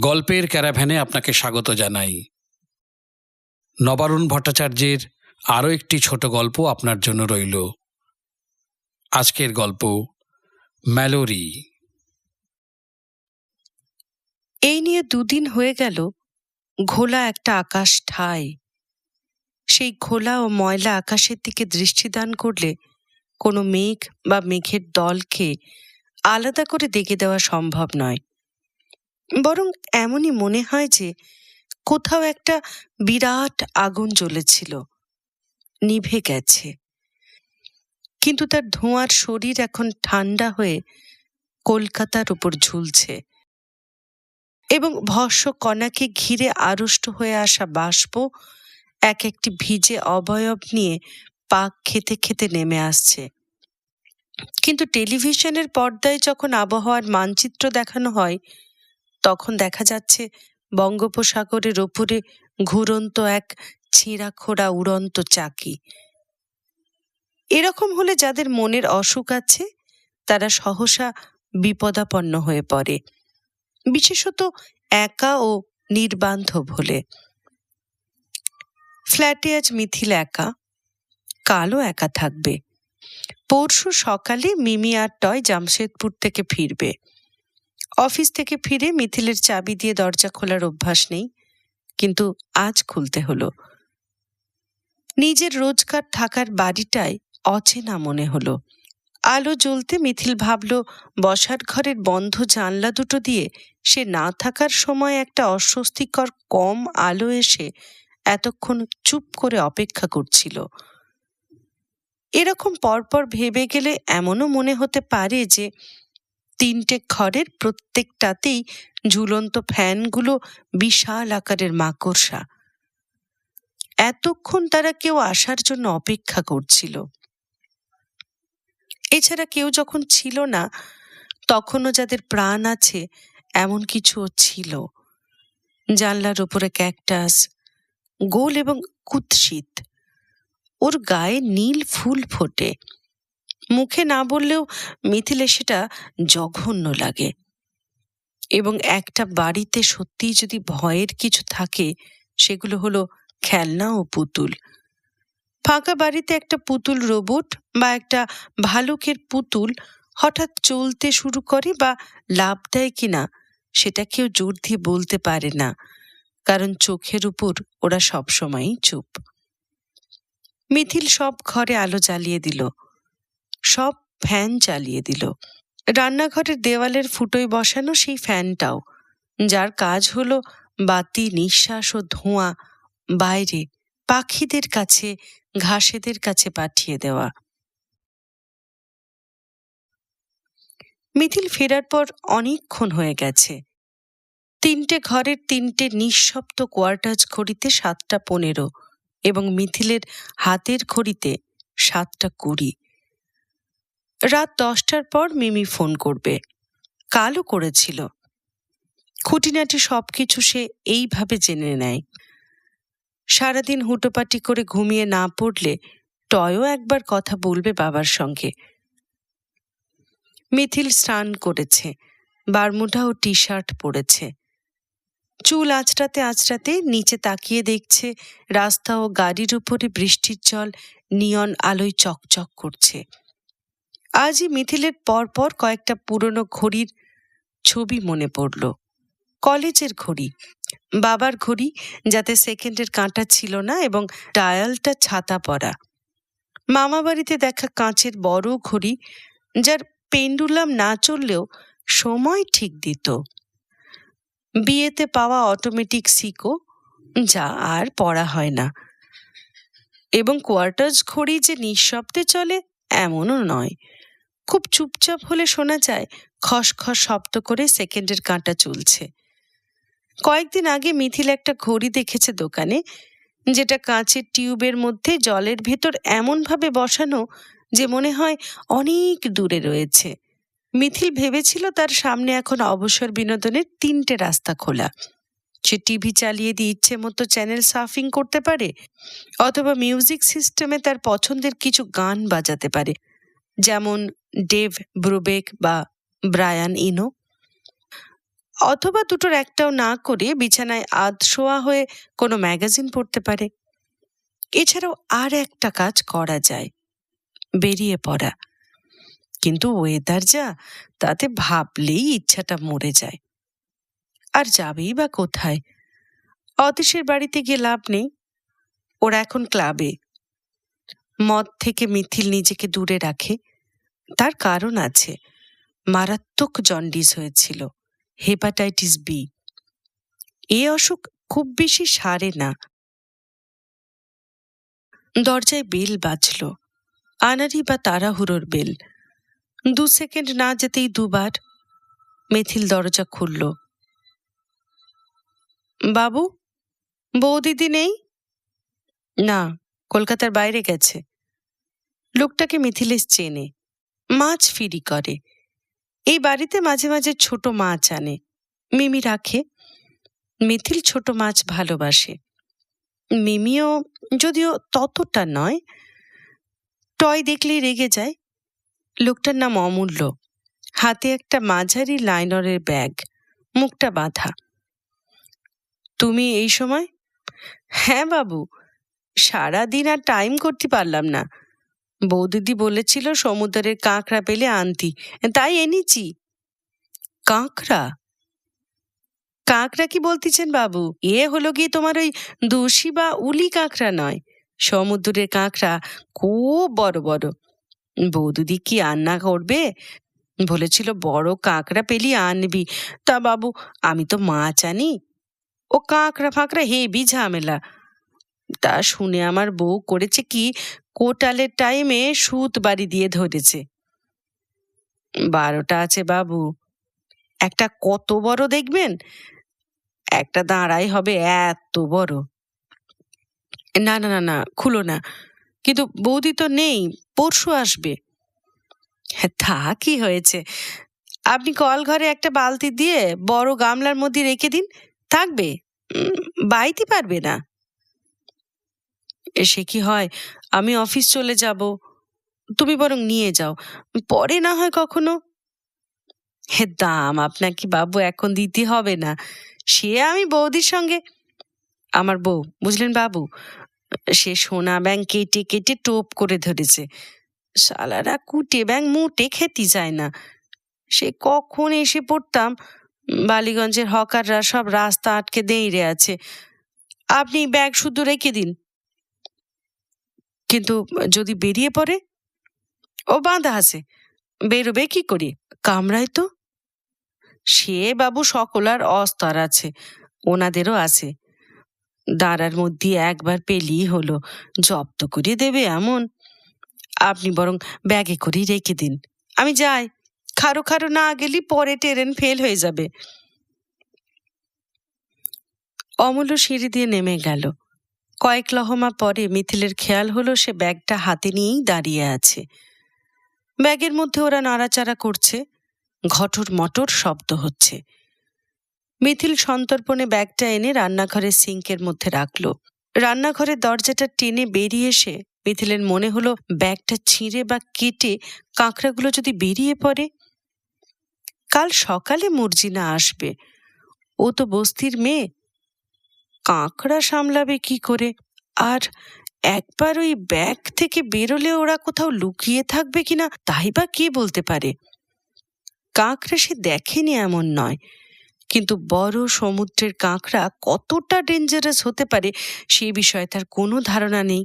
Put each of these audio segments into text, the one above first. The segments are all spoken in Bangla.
গল্পের ক্যারাভ্যানে আপনাকে স্বাগত জানাই। নবারুণ ভট্টাচার্যের আরও একটি ছোট গল্প আপনার জন্য রইল। আজকের গল্প, ম্যালোরি। এই নিয়ে দুদিন হয়ে গেল, ঘোলা একটা আকাশ ঠাই সেই ঘোলা ও ময়লা আকাশের দিকে দৃষ্টিদান করলে কোনো মেঘ বা মেঘের দলকে আলাদা করে দেখে দেওয়া সম্ভব নয়। বরং এমনই মনে হয় যে, কোথাও একটা বিরাট আগুন জ্বলেছিল, নিভে গেছে। কিন্তু তার ধোঁয়ার শরীর এখন ঠান্ডা হয়ে কলকাতার উপর ঝুলছে এবং ভস্য কণাকে ঘিরে আড়ষ্ট হয়ে আসা বাষ্প এক একটি ভিজে অবয়ব নিয়ে পাক খেতে খেতে নেমে আসছে। কিন্তু টেলিভিশনের পর্দায় যখন আবহাওয়ার মানচিত্র দেখানো হয় তখন দেখা যাচ্ছে বঙ্গোপসাগরের ওপরে ঘুরন্ত এক ছিঁড়া খোড়া উড়ন্ত চাকি। এরকম হলে যাদের মনের অসুখ আছে, তারা সহসা বিপদাপন্ন হয়ে পড়ে। বিশেষত একা ও নির্বান্ধব হলে। ফ্ল্যাটে আজ মিথিল একা, কালও একা থাকবে। পরশু সকালে মিমি আর টয় জামশেদপুর থেকে ফিরবে। অফিস থেকে ফিরে মিথিলের চাবি দিয়ে দরজা খোলার অভ্যাস নেই, কিন্তু আজ খুলতে হলো। নিজের রোজকার থাকার বাড়িটায় অচেনা মনে হলো। আলো জ্বলতে মিথিল ভাবল, বসার ঘরের বন্ধ জানলা দুটো দিয়ে সে না থাকার সময় একটা অস্বস্তিকর কম আলো এসে এতক্ষণ চুপ করে অপেক্ষা করছিল। এরকম পরপর ভেবে গেলে এমনও মনে হতে পারে যে তিনটে ঘরের প্রত্যেকটাতেই ঝুলন্ত ফ্যানগুলো বিশাল আকারের মাকড়সা। এতক্ষণ তারা কেউ আসার জন্য অপেক্ষা করছিল। এছাড়া কেউ যখন ছিল না, তখনও যাদের প্রাণ আছে, এমন কিছুও ছিল। জানলার উপরে ক্যাকটাস, গোল এবং কুৎসিত। ওর গায়ে নীল ফুল ফোটে। মুখে না বললেও মিথিলে সেটা জঘন্য লাগে। এবং একটা বাড়িতে সত্যিই যদি ভয়ের কিছু থাকে, সেগুলো হলো খেলনা ও পুতুল। ফাঁকা বাড়িতে একটা পুতুল রোবট বা একটা ভালুকের পুতুল হঠাৎ চলতে শুরু করে বা লাভ দেয় কিনা, সেটা কেউ জোর দিয়ে বলতে পারে না, কারণ চোখের উপর ওরা সবসময়ই চুপ। মিথিল সব ঘরে আলো জ্বালিয়ে দিল। সব ফ্যান চালিয়ে দিল। রান্নাঘরের দেওয়ালের ফুটোয় বসানো সেই ফ্যানটাও। যার কাজ হলো বাতি, নিঃশ্বাস ও ধোঁয়া বাইরে পাখিদের কাছে, ঘাসেদের কাছে পাঠিয়ে দেওয়া। মিথিল ফেরার পর অনেকক্ষণ হয়ে গেছে। তিনটে ঘরের তিনটে নিঃশব্দ কোয়ার্টাজ ঘড়িতে সাতটা পনেরো এবং মিথিলের হাতের ঘড়িতে সাতটা কুড়ি। রাত দশটার পর মিমি ফোন করবে। কালও করেছিল। খুঁটিনাটি সব কিছু সে এইভাবে জেনে নেয়। সারাদিন হুটোপাটি করে ঘুমিয়ে না পড়লে টয়ও একবার কথা বলবে বাবার সঙ্গে। মিথিল স্নান করেছে বারমুডা ও টি শার্ট পরেছে। চুল আঁচড়াতে আঁচড়াতে নিচে তাকিয়ে দেখছে, রাস্তা ও গাড়ির উপরে বৃষ্টির জল, নিয়ন আলোয় চকচক করছে। আজই মিথিলের পরপর কয়েকটা পুরনো ঘড়ির ছবি মনে পড়ল। কলেজের ঘড়ি, বাবার ঘড়ি যাতে সেকেন্ডের কাঁটা ছিল না এবং ডায়ালটা ছাতা পরা। মামা বাড়িতে দেখা কাঁচের বড় ঘড়ি যার পেন্ডুলাম না চললেও সময় ঠিক দিত। বিয়েতে পাওয়া অটোমেটিক সিকো যা আর পড়া হয় না। এবং কোয়ার্টার্স ঘড়ি যে নিঃশব্দে চলে, এমনও নয়। খুব চুপচাপ হলে শোনা যায়, খসখস শব্দ করে সেকেন্ডের কাঁটা চলছে। কয়েকদিন আগে মিথিল একটা ঘড়ি দেখেছে দোকানে, যেটা কাঁচের টিউবের মধ্যে জলের ভেতর এমনভাবে বসানো যে মনে হয় অনেক দূরে রয়েছে। মিথিল ভেবেছিল তার সামনে এখন অবসর বিনোদনের তিনটে রাস্তা খোলা। সে টিভি চালিয়ে দিয়ে ইচ্ছে মতো চ্যানেল সার্ফিং করতে পারে, অথবা মিউজিক সিস্টেমে তার পছন্দের কিছু গান বাজাতে পারে। যেমন ডেভ ব্রুবেক বা ব্রায়ান ইনো। অথবা দুটোর একটাও না করে বিছানায় আধ শোয়া হয়ে কোনো ম্যাগাজিন পড়তে পারে। এছাড়াও আর একটা কাজ করা যায়, বেরিয়ে পড়া। কিন্তু ওয়েদার যা, তাতে ভাবলেই ইচ্ছাটা মরে যায়। আর যাবেই বা কোথায়? অতীশের বাড়িতে গিয়ে লাভ নেই। ওরা এখন ক্লাবে। মদ থেকে মিথিল নিজেকে দূরে রাখে। তার কারণ আছে, মারাত্মক জন্ডিস হয়েছিল, হেপাটাইটিস বি। এ অসুখ খুব বেশি সারে না। দরজায় বেল বাজল আনারি বা তাড়াহুড়োর বেল। দু সেকেন্ড না যেতেই দুবার মিথিল দরজা খুলল। বাবু, বৌদিদি নেই? না, কলকাতার বাইরে গেছে। লোকটাকে মিথিলেশ চেনে, মাছ ফিরি করে। এই বাড়িতে মাঝে মাঝে ছোট মাছ আনে। মিমি রাখে। মিথিল ছোট মাছ ভালোবাসে। মিমিও যদিও ততটা নয়, টয় দেখলেই রেগে যায়। লোকটার নাম অমূল্য। হাতে একটা মাঝারি লাইনরের ব্যাগ, মুখটা বাঁধা। তুমি এই সময়? হ্যাঁ বাবু, সারাদিন আর টাইম করতে পারলাম না। বৌদিদি বলেছিল সমুদ্রের কাঁকড়া পেলে আনতি, তাই এনেছি। কাঁকড়া? কাঁকড়া কি বলতেছেন বাবু? এ হলো গিয়ে তোমার ওই দোষী বা উলি কাঁকড়া নয়। সমুদ্রের কাঁকড়া খুব বড় বড়। বৌদিদি কি রান্না করবে? বলেছিল, বড় কাঁকড়া পেলি আনবি। তা বাবু, আমি তো মাছ আনি ও কাঁকড়া ফাঁকড়া হেবি ঝামেলা। তা শুনে আমার বউ করেছে কি, কোটালের টাইমে সুত বাড়ি দিয়ে ধরেছে। বারোটা আছে বাবু। একটা কত বড় দেখবেন? একটা দাঁড়াই হবে এত বড়। না না না না, খুলো না। কিন্তু বৌদি তো নেই, পরশু আসবে। হ্যাঁ তা কি হয়েছে? আপনি কল ঘরে একটা বালতি দিয়ে বড় গামলার মধ্যে রেখে দিন, থাকবে। বাইতে পারবে না। সে কি হয়? আমি অফিস চলে যাব। তুমি বরং নিয়ে যাও। পরে না হয় কখনো? হে দাম, আপনাকে বাবু এখন দিতে হবে না। সে আমি বৌদির সঙ্গে। আমার বউ, বুঝলেন বাবু? সে সোনা ব্যাং কেটে কেটে টোপ করে ধরেছে। শালারা কুটে ব্যাং মুটে খেতে যায় না। সে কখন এসে পড়তাম? বালিগঞ্জের হকাররা সব রাস্তা আটকে দেইরে আছে। আপনি ব্যাগ শুধু রেখে দিন। কিন্তু যদি বেরিয়ে পড়ে, ও বাঁধা আছে। বেরোবে কি করি? কামড়ায় তো। সে বাবু সকলার অস্তর আছে, ওনাদেরও আছে। দাঁড়ার মধ্যে একবার পেলেই হলো, জব্দ করে দেবে এমন। আপনি বরং ব্যাগে করেই রেখে দিন। আমি যাই, খারো খারো না গেলি পরে ট্রেন ফেল হয়ে যাবে। অমূল্য সিঁড়ি দিয়ে নেমে গেল। কয়েক লহমা পরে মিথিলের খেয়াল হলো সে ব্যাগটা হাতে নিয়েই দাঁড়িয়ে আছে। ব্যাগের মধ্যে ওরা নাড়াচাড়া করছে, ঘটর মটর শব্দ হচ্ছে। মিথিল সন্তর্পণে ব্যাগটা এনে রান্নাঘরের সিঙ্কের মধ্যে রাখল। রান্নাঘরের দরজাটা টেনে বেরিয়ে এসে মিথিলের মনে হলো, ব্যাগটা ছিঁড়ে বা কেটে কাঁকড়াগুলো যদি বেরিয়ে পড়ে। কাল সকালে মর্জিনা আসবে। ও তো বস্তির মেয়ে কাঁকড়া সামলাবে কি করে? আর একবার ওই ব্যাগ থেকে বেরোলে ওরা কোথাও লুকিয়ে থাকবে কিনা, তাই বা কে বলতে পারে? কাঁকড়া সে দেখেনি এমন নয়। কিন্তু বড় সমুদ্রের কাঁকড়া কতটা ডেঞ্জারাস হতে পারে সে বিষয়ে তার কোনো ধারণা নেই।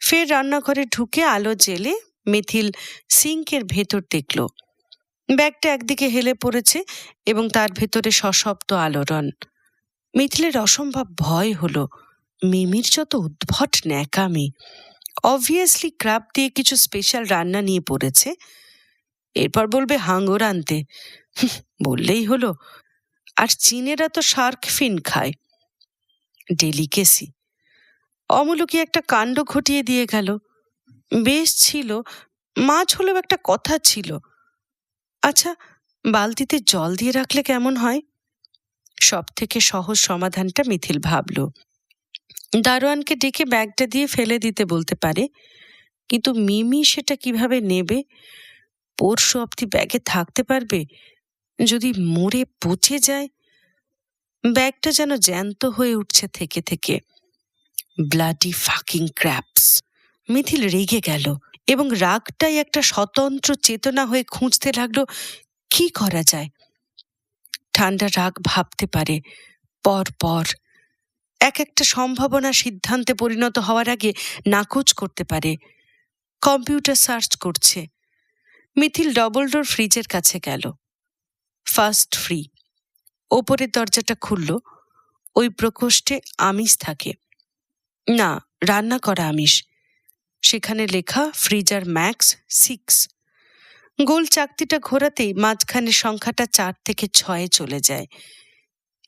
ফের রান্নাঘরে ঢুকে আলো জেলে মিথিল সিঙ্কের ভেতর দেখল। ব্যাগটা একদিকে হেলে পড়েছে এবং তার ভেতরে সশব্দ আলোড়ন। মিথিলের অসম্ভব ভয় হলো। মিমির যত উদ্ভট ন্যাকামি অবভিয়াসলি ক্রাব দিয়ে কিছু স্পেশাল রান্না নিয়ে পড়েছে। এরপর বলবে হাঙ্গর আনতে। বললেই হলো। আর চীনেরা তো শার্ক ফিন খায়। ডেলিকেসি অমূলকি একটা কাণ্ড ঘটিয়ে দিয়ে গেল। বেশ ছিল, মাছ হলেও একটা কথা ছিল। আচ্ছা বালতিতে জল দিয়ে রাখলে কেমন হয়? সব থেকে সহজ সমাধানটা মিথিল ভাবল। দারোয়ানকে ডেকে ব্যাগটা দিয়ে ফেলে দিতে বলতে পারে, কিন্তু মিমি সেটা কীভাবে নেবে? পরশু অব্দি ব্যাগে থাকতে পারবে? যদি মরে পচে যায়? ব্যাগটা যেন জ্যান্ত হয়ে উঠছে থেকে থেকে। ব্লাডি ফাকিং ক্র্যাপস মিথিল রেগে গেল এবং রাগটাই একটা স্বতন্ত্র চেতনা হয়ে খুঁজতে লাগল, কি করা যায়? ঠান্ডা রাগ ভাবতে পারে। পর পর। এক একটা সম্ভাবনা সিদ্ধান্তে পরিণত হওয়ার আগে নাকচ করতে পারে। কম্পিউটার সার্চ করছে। মিথিল ডবল ডোর ফ্রিজের কাছে গেল। First free. ওপরের দরজাটা খুলল। ওই প্রকোষ্ঠে আমিষ থাকে। না, রান্না করা আমিষ। সেখানে লেখা, ফ্রিজার ম্যাক্স সিক্স। গোল চাকতিটা ঘোরাতেই মাঝখানে সংখ্যাটা চার থেকে ছয়ে চলে যায়।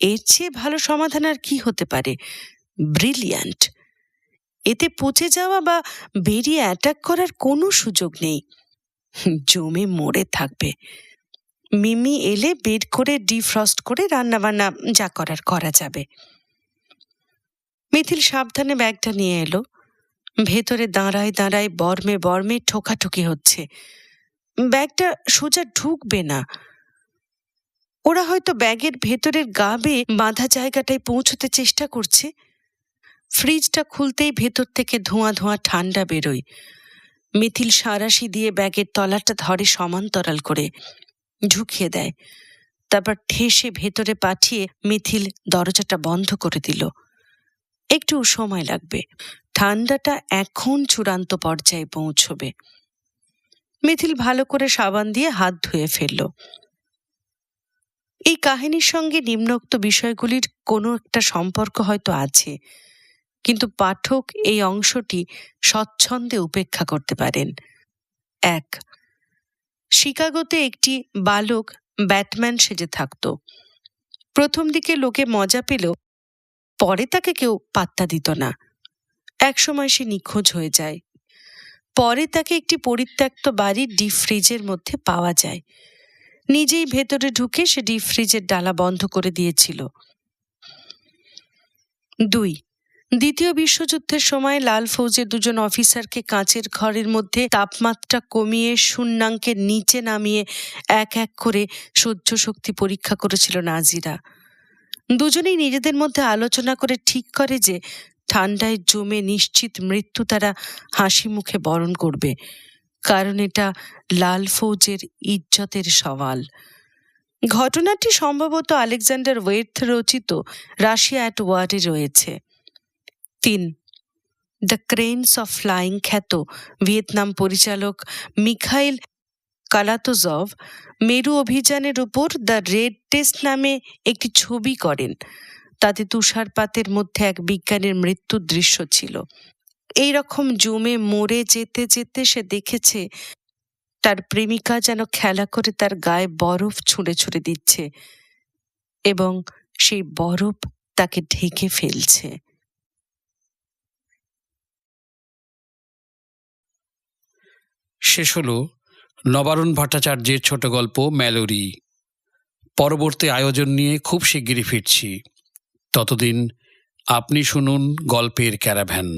এর চেয়ে ভালো সমাধান আর কি হতে পারে? ব্রিলিয়ান্ট। এতে পচে যাওয়া বা বেরিয়ে অ্যাটাক করার কোনো সুযোগ নেই। জমে মরে থাকবে। মিমি এলে বের করে ডিফ্রস্ট করে রান্নাবান্না যা করার করা যাবে। মিথিল সাবধানে ব্যাগটা নিয়ে এলো। ভেতরে দাঁড়ায় দাঁড়ায় বর্মে বর্মে ঠোকাঠুকি হচ্ছে। ব্যাগটা সোজা ঢুকবে না। ওরা হয়তো ব্যাগের ভেতরের গাবে বাঁধা জায়গাটায় পৌঁছতে চেষ্টা করছে। ফ্রিজটা খুলতেই ভেতর থেকে ধোঁয়া ধোঁয়া ঠান্ডা বেরোয়। মিথিল সাঁড়াশি দিয়ে ব্যাগের তলাটা ধরে সমান্তরাল করে ঢুকিয়ে দেয়। তারপর ঠেসে ভেতরে পাঠিয়ে মিথিল দরজাটা বন্ধ করে দিল। একটু সময় লাগবে। ঠান্ডাটা এখন চূড়ান্ত পর্যায়ে পৌঁছবে। মিথিল ভালো করে সাবান দিয়ে হাত ধুয়ে ফেলল। এই কাহিনীর সঙ্গে নিম্নোক্ত বিষয়গুলির কোনো একটা সম্পর্ক হয়তো আছে, কিন্তু পাঠক এই অংশটি স্বচ্ছন্দে উপেক্ষা করতে পারেন। এক, শিকাগোতে একটি বালক ব্যাটম্যান সেজে থাকত। প্রথম দিকে লোকে মজা পেল পরে তাকে কেউ পাত্তা দিত না। একসময় সে নিখোঁজ হয়ে যায়। পরে তাকে একটি পরিত্যক্ত বাড়ির ডিপ ফ্রিজের মধ্যে পাওয়া যায়। নিজেই ভেতরে ঢুকে সে ডিপ ফ্রিজের ডালা বন্ধ করে দিয়েছিল। দুই, দ্বিতীয় বিশ্বযুদ্ধের সময় লাল ফৌজের দুজন অফিসারকে কাঁচের ঘরের মধ্যে তাপমাত্রা কমিয়ে শূন্যাঙ্কে নিচে নামিয়ে এক এক করে সহ্য শক্তি পরীক্ষা করেছিল নাজিরা। দুজনেই নিজেদের মধ্যে আলোচনা করে ঠিক করে যে ঠান্ডায় জমে নিশ্চিত মৃত্যু তারা হাসি মুখে বরণ করবে। কারণ এটা লাল ফৌজের ইজ্জতের সওয়াল। ঘটনাটি সম্ভবত আলেকজান্ডার ওয়েথ রচিত রাশিয়া অ্যাট ওয়ারে রয়েছে। তিন, দ্য ক্রেনস অফ ফ্লাইং খ্যাত ভিয়েতনাম পরিচালক মিখাইল কালাতোজভ মেরু অভিযানের উপর দ্য রেড টেস্ট নামে একটি ছবি করেন। তাতে তুষারপাতের মধ্যে এক বিজ্ঞানীর মৃত্যুর দৃশ্য ছিল। এই রকম জমে মরে যেতে যেতে সে দেখেছে, তার প্রেমিকা যেন খেলা করে তার গায়ে বরফ ছুঁড়ে ছুঁড়ে দিচ্ছে এবং সেই বরফ তাকে ঢেকে ফেলছে। শেষ হল নবারুণ ভট্টাচার্যের ছোট গল্প ম্যালোরি। পরবর্তী আয়োজন নিয়ে খুব শিগগিরই ফিরছি। ততদিন আপনি শুনুন গল্পের ক্যারাভ্যান।